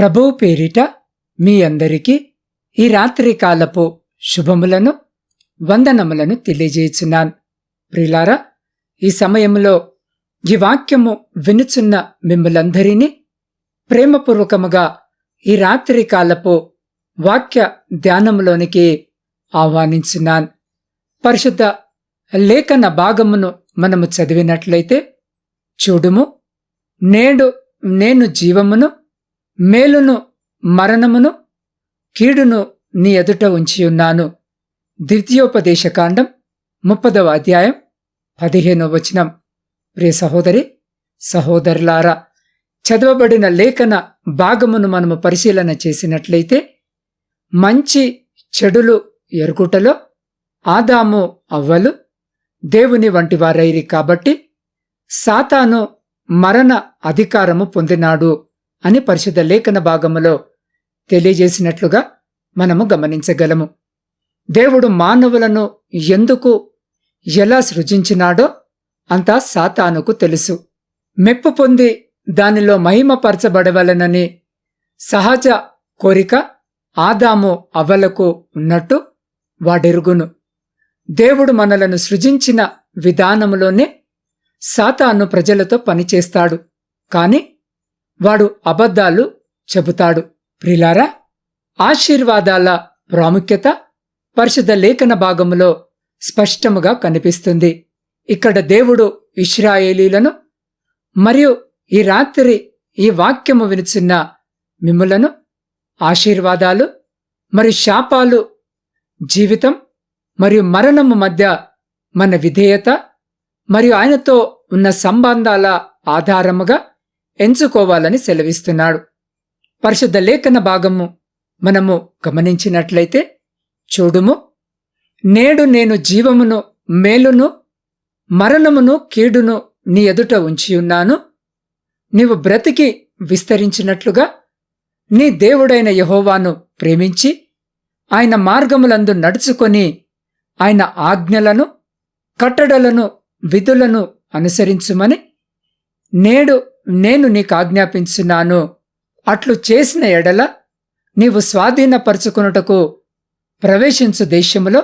ప్రభువు పేరిట మీ అందరికీ ఈ రాత్రి కాలపు శుభములను వందనములను తెలియజేయుచున్నాను. ప్రిలారా ఈ సమయంలో ఈ వాక్యము వినుచున్న మిమ్మలందరినీ ప్రేమపూర్వకముగా ఈ రాత్రి కాలపు వాక్య ధ్యానములోనికి ఆహ్వానించున్నాను. పరిశుద్ధ లేఖన భాగమును మనము చదివినట్లయితే చూడుము. నేడు నేను జీవమును మేలును మరణమును కీడును నీ ఎదుట ఉంచియున్నాను. ద్వితీయోపదేశకాండం ముప్పదవ అధ్యాయం పదిహేనో వచనం. ప్రియ సహోదరి సహోదరులారా చదవబడిన లేఖన భాగమును మనము పరిశీలన చేసినట్లయితే మంచి చెడులు ఎరుగుటలో ఆదాము అవ్వలు దేవుని వంటి వారైరి కాబట్టి సాతాను మరణ అధికారము పొందినాడు. అని పరిశుద్ధ లేఖన భాగములో తెలియజేసినట్లుగా మనము గమనించగలము. దేవుడు మానవులను ఎందుకు ఎలా సృజించినాడో అంతా సాతానుకు తెలుసు. మెప్పు పొంది దానిలో మహిమపరచబడవలనని సహజ కోరిక ఆదాము అవ్వలకు ఉన్నట్టు వాడెరుగును. దేవుడు మనలను సృజించిన విధానములోనే సాతాను ప్రజలతో పనిచేస్తాడు. కాని వాడు అబద్ధాలు చెబుతాడు. ప్రిలారా ఆశీర్వాదాల ప్రాముఖ్యత పరిశుద్ధ లేఖన భాగములో స్పష్టముగా కనిపిస్తుంది. ఇక్కడ దేవుడు ఇస్రాయేలీలను మరియు ఈ రాత్రి ఈ వాక్యము వినిచిన్న మిమ్ములను ఆశీర్వాదాలు మరియు శాపాలు జీవితం మరియు మరణము మధ్య మన విధేయత మరియు ఆయనతో ఉన్న సంబంధాల ఆధారముగా ఎంచుకోవాలని సెలవిస్తున్నాడు. పరిశుద్ధ లేఖన భాగము మనము గమనించినట్లయితే చూడుము నేడు నేను జీవమును మేలును మరణమును కీడును నీ ఎదుట ఉంచియున్నాను నీవు బ్రతికి విస్తరించినట్లుగా నీ దేవుడైన యహోవాను ప్రేమించి ఆయన మార్గములందు నడుచుకొని ఆయన ఆజ్ఞలను కట్టడలను విధులను అనుసరించుమని నేడు నేను నీకు ఆజ్ఞాపించున్నాను. అట్లు చేసిన ఎడల నీవు స్వాధీనపరుచుకున్నటకు ప్రవేశించు దేశములో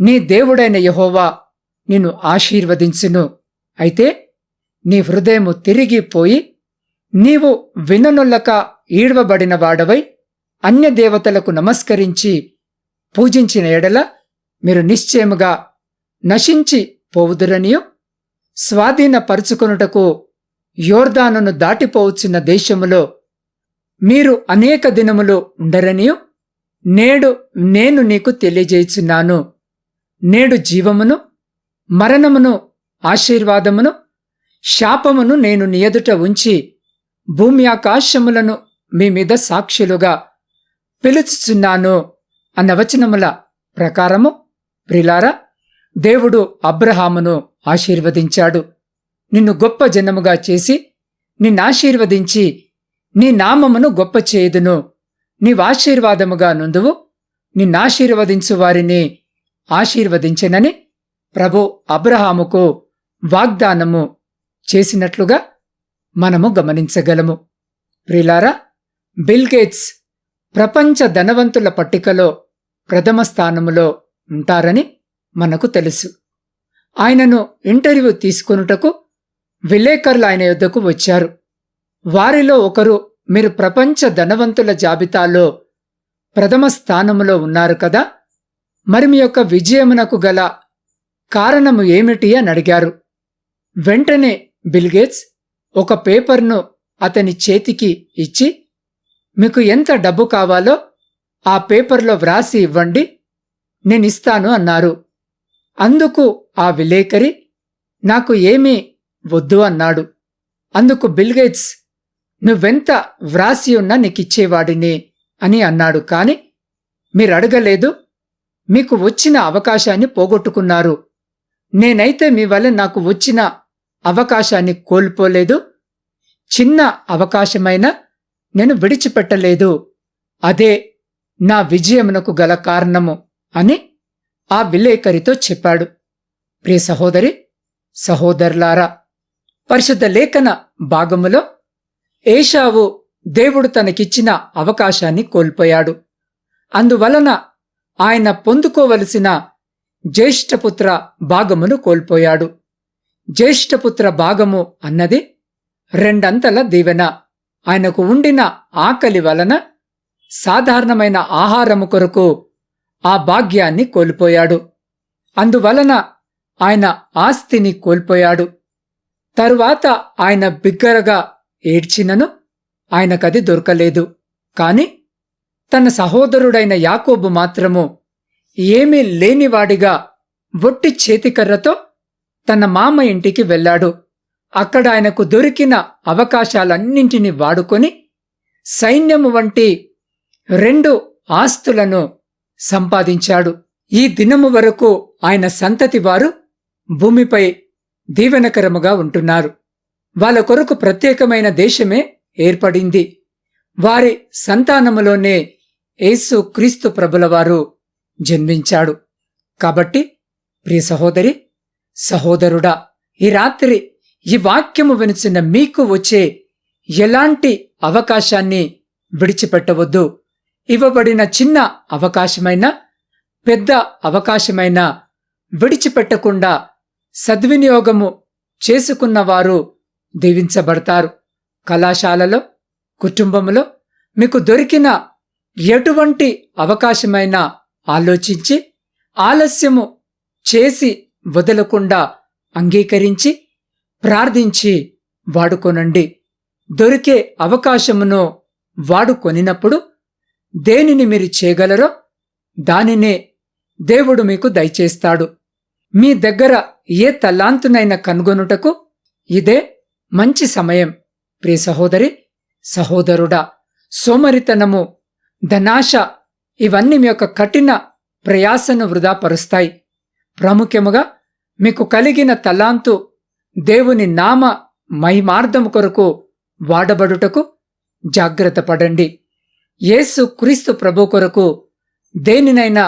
నీ దేవుడైన యహోవా నిన్ను ఆశీర్వదించును. అయితే నీ హృదయము తిరిగిపోయి నీవు విననొల్లక ఈడ్వబడిన వాడవై అన్య దేవతలకు నమస్కరించి పూజించిన ఎడల మీరు నిశ్చయముగా నశించి పోవుదురనియు స్వాధీనపరుచుకొనుటకు యోర్దానును దాటిపోవచ్చున్న దేశములో మీరు అనేక దినములు ఉండరనియు నేడు నేను నీకు తెలియజేయుచున్నాను. నేడు జీవమును మరణమును ఆశీర్వాదమును శాపమును నేను నియదుట ఉంచి భూమి ఆకాశములను మీ మీద సాక్షులుగా పిలుచుచున్నాను అన్న వచనముల ప్రకారము ప్రిలారా దేవుడు అబ్రహామును ఆశీర్వదించాడు. నిన్ను గొప్ప జనముగా చేసి నిన్నాశీర్వదించి నీ నామమును గొప్ప చేయుదును. నీవాశీర్వాదముగా నుందువు నిన్నాశీర్వదించు వారిని ఆశీర్వదించెనని ప్రభు అబ్రహాముకు వాగ్దానము చేసినట్లుగా మనము గమనించగలము. ప్రిలారా బిల్గేట్స్ ప్రపంచ ధనవంతుల పట్టికలో ప్రథమ స్థానములో ఉంటారని మనకు తెలుసు. ఆయనను ఇంటర్వ్యూ తీసుకొనుటకు విలేకరులు ఆయన యుద్ధకు వచ్చారు. వారిలో ఒకరు మీరు ప్రపంచ ధనవంతుల జాబితాలో ప్రథమ స్థానములో ఉన్నారు కదా? మరి మీ యొక్క విజయమునకు గల కారణము ఏమిటి? అని అడిగారు. వెంటనే బిల్గేట్స్ ఒక పేపర్ను అతని చేతికి ఇచ్చి మీకు ఎంత డబ్బు కావాలో ఆ పేపర్లో వ్రాసి ఇవ్వండి నేనిస్తాను అన్నారు. అందుకు ఆ విలేకరి నాకు ఏమీ వద్దు అన్నాడు. అందుకు బిల్గేట్స్ నువ్వెంత వ్రాసి ఉన్నా నీకిచ్చేవాడిని అని అన్నాడు. కాని మీరు అడగలేదు మీకు వచ్చిన అవకాశాన్ని పోగొట్టుకున్నారు. నేనైతే మీ వల్ల నాకు వచ్చిన అవకాశాన్ని కోల్పోలేదు. చిన్న అవకాశమైనా నేను విడిచిపెట్టలేదు. అదే నా విజయమునకు గల కారణము అని ఆ విలేకరితో చెప్పాడు. ప్రియ సహోదరి సహోదరులారా పరిశుద్ధ లేఖన భాగములో ఏషావు దేవుడు తనకిచ్చిన అవకాశాన్ని కోల్పోయాడు. అందువలన ఆయన పొందుకోవలసిన జ్యేష్ఠపుత్ర భాగమును కోల్పోయాడు. జ్యేష్ఠపుత్ర భాగము అన్నది రెండంతల దీవెన. ఆయనకు ఉండిన ఆకలి వలన సాధారణమైన ఆహారము కొరకు ఆ భాగ్యాన్ని కోల్పోయాడు. అందువలన ఆయన ఆస్తిని కోల్పోయాడు. తరువాత ఆయన బిగ్గరగా ఏడ్చినను ఆయనకది దొరకలేదు. కాని తన సహోదరుడైన యాకోబు మాత్రము ఏమీ లేనివాడిగా ఒట్టి చేతికర్రతో తన మామ ఇంటికి వెళ్ళాడు. అక్కడ ఆయనకు దొరికిన అవకాశాలన్నింటినీ వాడుకొని సైన్యము వంటి రెండు ఆస్తులను సంపాదించాడు. ఈ దినము వరకు ఆయన సంతతి వారు భూమిపై దీవెనకరముగా ఉంటున్నారు. వాళ్ళ కొరకు ప్రత్యేకమైన దేశమే ఏర్పడింది. వారి సంతానములోనే యేసు క్రీస్తు ప్రభులవారు జన్మించాడు. కాబట్టి ప్రియ సహోదరి సహోదరుడా ఈ రాత్రి ఈ వాక్యము వినిచిన మీకు వచ్చే ఎలాంటి అవకాశాన్ని విడిచిపెట్టవద్దు. ఇవ్వబడిన చిన్న అవకాశమైనా పెద్ద అవకాశమైనా విడిచిపెట్టకుండా సద్వినియోగము చేసుకున్నవారు దీవించబడతారు. కళాశాలలో కుటుంబములో మీకు దొరికిన ఎటువంటి అవకాశమైనా ఆలోచించి ఆలస్యము చేసి వదలకుండా అంగీకరించి ప్రార్థించి వాడుకొనండి. దొరికే అవకాశమును వాడుకొనినప్పుడు దేనిని మీరు చేయగలరో దానినే దేవుడు మీకు దయచేస్తాడు. మీ దగ్గర ఏ తలాంతునైనా కనుగొనుటకు ఇదే మంచి సమయం. ప్రియ సహోదరి సహోదరుడా సోమరితనము ధనాశ ఇవన్నీ మీ యొక్క కఠిన ప్రయాసను వృధా పరుస్తాయి ప్రాముఖ్యముగా మీకు కలిగిన తలాంతు దేవుని నామ మహిమార్థము కొరకు వాడబడుటకు జాగ్రత్త పడండి. యేసు క్రీస్తు ప్రభు కొరకు దేనినైనా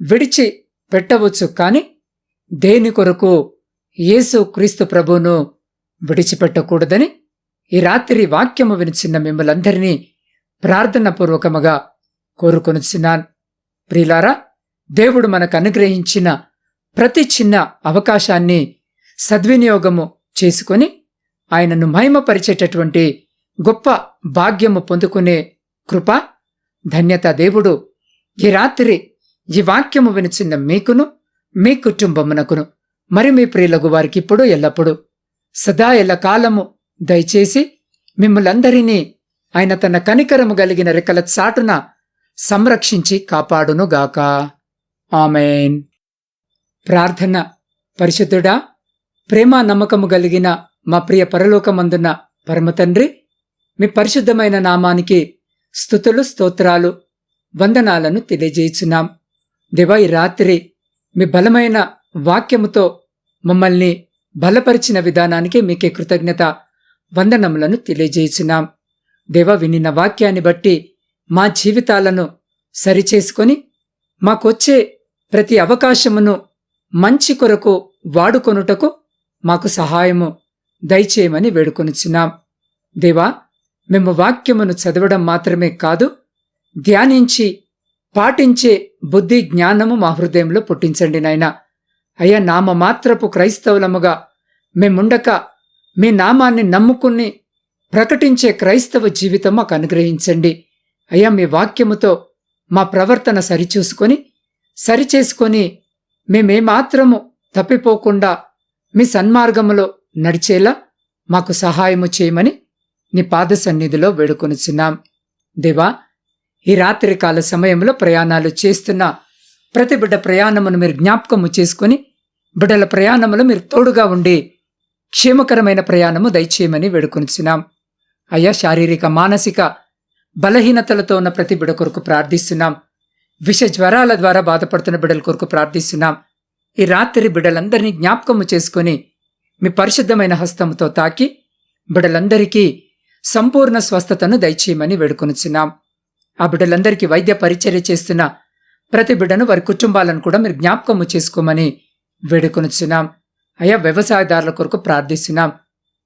విడిచి పెట్టవచ్చు కానీ దేని కొరకు యేసు క్రీస్తు ప్రభువును విడిచిపెట్టకూడదని ఈ రాత్రి వాక్యము వినిచిన్న మిమ్మలందరినీ ప్రార్థనపూర్వకముగా కోరుకొనిచున్నాను. ప్రియులారా దేవుడు మనకు అనుగ్రహించిన ప్రతి చిన్న అవకాశాన్ని సద్వినియోగము చేసుకొని ఆయనను మహిమపరిచేటటువంటి గొప్ప భాగ్యము పొందుకునే కృప ధన్యత దేవుడు ఈ రాత్రి ఈ వాక్యము వినిచిన్న మీకును మీ కుటుంబమునకును మరి మీ ప్రియులకు వారికి ఇప్పుడు ఎల్లప్పుడూ సదా ఎల్ల కాలము దయచేసి మిమ్మలందరినీ ఆయన తన కనికరము కలిగిన రెక్కల చాటున సంరక్షించి కాపాడునుగాక. ఆమెన్. ప్రార్థన. పరిశుద్ధుడా ప్రేమ నమ్మకము కలిగిన మా ప్రియ పరలోకమందున్న పరమతండ్రి మీ పరిశుద్ధమైన నామానికి స్థుతులు స్తోత్రాలు వందనాలను తెలియజేయుచున్నాం. దివై రాత్రి మీ బలమైన వాక్యముతో మమ్మల్ని బలపరిచిన విధానానికి మీకే కృతజ్ఞత వందనములను తెలియజేయుచున్నాం. దేవ వినిన వాక్యాన్ని బట్టి మా జీవితాలను సరిచేసుకొని మాకొచ్చే ప్రతి అవకాశమును మంచి కొరకు వాడుకొనుటకు మాకు సహాయము దయచేయమని వేడుకొనుచున్నాం. దేవా మేము వాక్యమును చదవడం మాత్రమే కాదు ధ్యానించి పాటించే బుద్ధి జ్ఞానము మా హృదయంలో పుట్టించండి నాయనా. అయ్యా నామ మాత్రపు క్రైస్తవులముగా మేముండక మీ నామాన్ని నమ్ముకుని ప్రకటించే క్రైస్తవ జీవితం మాకు అనుగ్రహించండి. అయ్యా మీ వాక్యముతో మా ప్రవర్తన సరిచూసుకొని సరిచేసుకొని మేమేమాత్రము తప్పిపోకుండా మీ సన్మార్గములో నడిచేలా మాకు సహాయము చేయమని నీ పాద సన్నిధిలో వేడుకొనుచున్నాం. దేవా ఈ రాత్రి కాల సమయంలో ప్రయాణాలు చేస్తున్న ప్రతి బిడ్డ ప్రయాణమును మీరు జ్ఞాపకము చేసుకుని బిడ్డల ప్రయాణములో మీరు తోడుగా ఉండి క్షేమకరమైన ప్రయాణము దయచేయమని వేడుకొనిచున్నాం. అయ్యా శారీరక మానసిక బలహీనతలతో ఉన్న ప్రతి బిడ కొరకు ప్రార్థిస్తున్నాం. విష జ్వరాల ద్వారా బాధపడుతున్న బిడ్డల కొరకు ప్రార్థిస్తున్నాం. ఈ రాత్రి బిడ్డలందరినీ జ్ఞాపకము చేసుకుని మీ పరిశుద్ధమైన హస్తముతో తాకి బిడ్డలందరికీ సంపూర్ణ స్వస్థతను దయచేయమని వేడుకొనిచున్నాం. ఆ బిడ్డలందరికీ వైద్య పరిచర్య చేస్తున్న ప్రతి బిడ్డను వారి కుటుంబాలను కూడా మీరు జ్ఞాపకము చేసుకోమని వేడుకొనిచున్నాం. అయా వ్యవసాయదారుల కొరకు ప్రార్థిస్తున్నాం.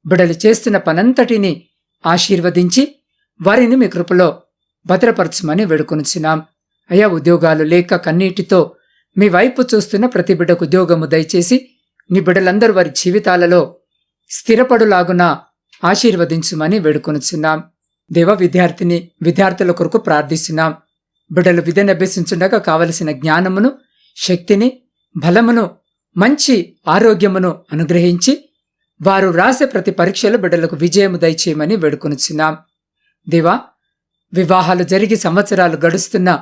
బిడలు చేస్తున్న పనంతటిని ఆశీర్వదించి వారిని మీ కృపలో భద్రపరచమని వేడుకొనుచున్నాం. అయా ఉద్యోగాలు లేక కన్నీటితో మీ వైపు చూస్తున్న ప్రతి బిడ్డకు ఉద్యోగము దయచేసి నీ బిడ్డలందరూ వారి జీవితాలలో స్థిరపడులాగున ఆశీర్వదించుమని వేడుకొనుచున్నాం. దేవ విద్యార్థిని విద్యార్థుల కొరకు ప్రార్థిస్తున్నాం. బిడ్డలు విద్యను అభ్యసించుండగా కావలసిన జ్ఞానమును శక్తిని బలమును మంచి ఆరోగ్యమును అనుగ్రహించి వారు రాసే ప్రతి పరీక్షలు బిడ్డలకు విజయము దయచేయమని వేడుకొనుచున్నాం. దేవా వివాహాలు జరిగి సంవత్సరాలు గడుస్తున్న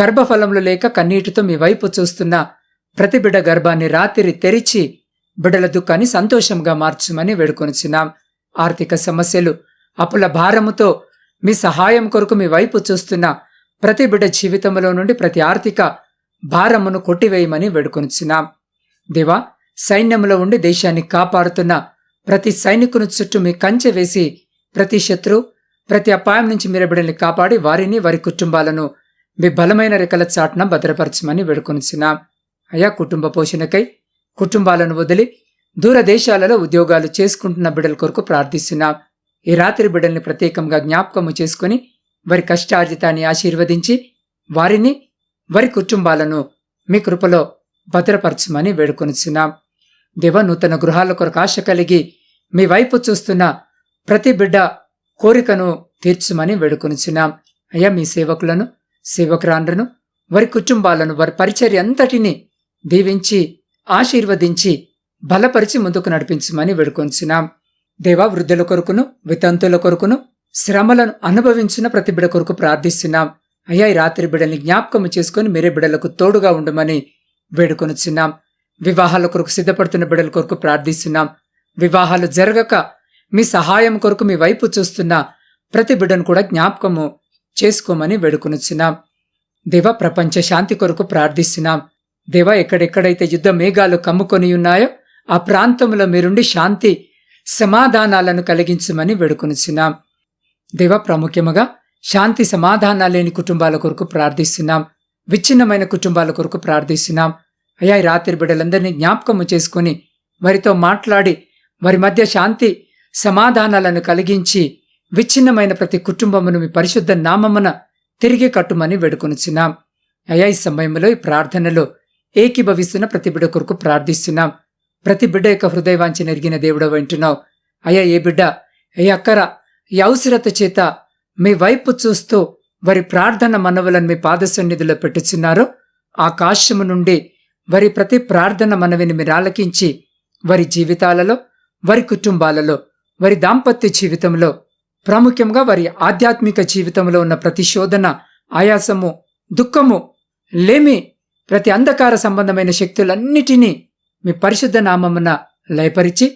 గర్భఫలంలో లేక కన్నీటితో మీ వైపు చూస్తున్న ప్రతి బిడ్డ గర్భాన్ని రాత్రి తెరిచి బిడ్డల దుఃఖాన్ని సంతోషంగా మార్చమని వేడుకొనుచున్నాం. ఆర్థిక సమస్యలు అప్పుల భారముతో మీ సహాయం కొరకు మీ వైపు చూస్తున్న ప్రతి బిడ్డ జీవితంలో నుండి ప్రతి ఆర్థిక భారమును కొట్టివేయమని వేడుకొనిచున్నాం. దేవా సైన్యంలో ఉండి దేశాన్ని కాపాడుతున్న ప్రతి సైనికుని చుట్టూ మీ కంచె వేసి ప్రతి శత్రు ప్రతి అపాయం నుంచి మీరు బిడ్డల్ని కాపాడి వారిని వారి కుటుంబాలను మీ బలమైన రెక్కల చాటున భద్రపరచమని వేడుకొనిచున్నాం. అయా కుటుంబ పోషణకై కుటుంబాలను వదిలి దూరదేశాలలో ఉద్యోగాలు చేసుకుంటున్న బిడ్డల కొరకు ప్రార్థిస్తున్నాం. ఈ రాత్రి బిడ్డల్ని ప్రత్యేకంగా జ్ఞాపకము చేసుకుని వారి కష్టార్జితాన్ని ఆశీర్వదించి వారిని వారి కుటుంబాలను మీ కృపలో భద్రపరచమని వేడుకొనిచున్నాం. దేవ నూతన గృహాల కొరకు ఆశ కలిగి మీ వైపు చూస్తున్న ప్రతి బిడ్డ కోరికను తీర్చమని వేడుకొనిచున్నాం. అయ్యా మీ సేవకులను సేవకురాండ్రను వారి కుటుంబాలను వారి పరిచర్య అంతటిని దీవించి ఆశీర్వదించి బలపరిచి ముందుకు నడిపించమని వేడుకొంచున్నాం దేవా వృద్ధుల కొరకును వితంతుల కొరకును శ్రమలను అనుభవించిన ప్రతి బిడ కొరకు ప్రార్థిస్తున్నాం. అయ్యా ఈ రాత్రి బిడల్ని జ్ఞాపకము చేసుకుని మీరే బిడలకు తోడుగా ఉండమని వేడుకొనుచున్నాం. వివాహాల కొరకు సిద్ధపడుతున్న బిడల కొరకు ప్రార్థిస్తున్నాం. వివాహాలు జరగక మీ సహాయం కొరకు మీ వైపు చూస్తున్న ప్రతి బిడ్డను కూడా జ్ఞాపకము చేసుకోమని వేడుకొనుచున్నాం. దేవ ప్రపంచ శాంతి కొరకు ప్రార్థిస్తున్నాం. దేవ ఎక్కడెక్కడైతే యుద్ధ మేఘాలు కమ్ముకొని ఉన్నాయో ఆ ప్రాంతంలో మీరుండి శాంతి సమాధానాలను కలిగించమని వేడుకొనిచున్నాం. దేవ ప్రాముఖ్యముగా శాంతి సమాధానాలు లేని కుటుంబాల కొరకు ప్రార్థిస్తున్నాం. విచ్ఛిన్నమైన కుటుంబాల కొరకు ప్రార్థిస్తున్నాం. అయ్యా రాత్రి బిడ్డలందరినీ జ్ఞాపకము చేసుకుని వారితో మాట్లాడి వారి మధ్య శాంతి సమాధానాలను కలిగించి విచ్ఛిన్నమైన ప్రతి కుటుంబమును మీ పరిశుద్ధ నామమున తిరిగి కట్టుమని వేడుకొనిచున్నాం. అయా ఈ సమయంలో ఈ ప్రార్థనలో ఏకీభవిస్తున్న ప్రతి బిడ్డ కొరకు ప్రార్థిస్తున్నాం. ప్రతి బిడ్డ యొక్క హృదయవాంచి నెరిగిన దేవుడు వింటున్నావు. అయ్యా ఏ బిడ్డ ఏ అక్కర ఈ అవసరత చేత మీ వైపు చూస్తూ వారి ప్రార్థన మనవులను మీ పాదసన్నిధిలో పెట్టుచున్నారో ఆకాశము నుండి వారి ప్రతి ప్రార్థన మనవిని మీరు ఆలకించి వారి జీవితాలలో వారి కుటుంబాలలో వారి దాంపత్య జీవితంలో ప్రాముఖ్యంగా వారి ఆధ్యాత్మిక జీవితంలో ఉన్న ప్రతి శోధన ఆయాసము దుఃఖము లేమి ప్రతి అంధకార సంబంధమైన శక్తులన్నిటినీ మీ పరిశుద్ధ నామమున లయపరిచి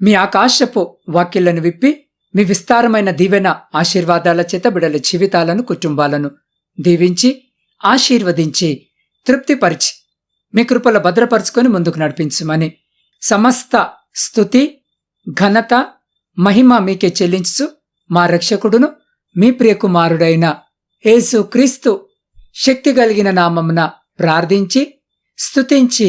మీ ఆకాశపు వాక్యలను విప్పి మీ విస్తారమైన దీవెన ఆశీర్వాదాల చేత బిడల జీవితాలను కుటుంబాలను దీవించి ఆశీర్వదించి తృప్తిపరిచి మీ కృపల భద్రపరుచుకొని ముందుకు నడిపించుమని సమస్త స్థుతి ఘనత మహిమ మీకే చెల్లించు మా రక్షకుడును మీ ప్రియకుమారుడైన యేసు క్రీస్తు శక్తి కలిగిన నామమున ప్రార్థించి స్తుతించి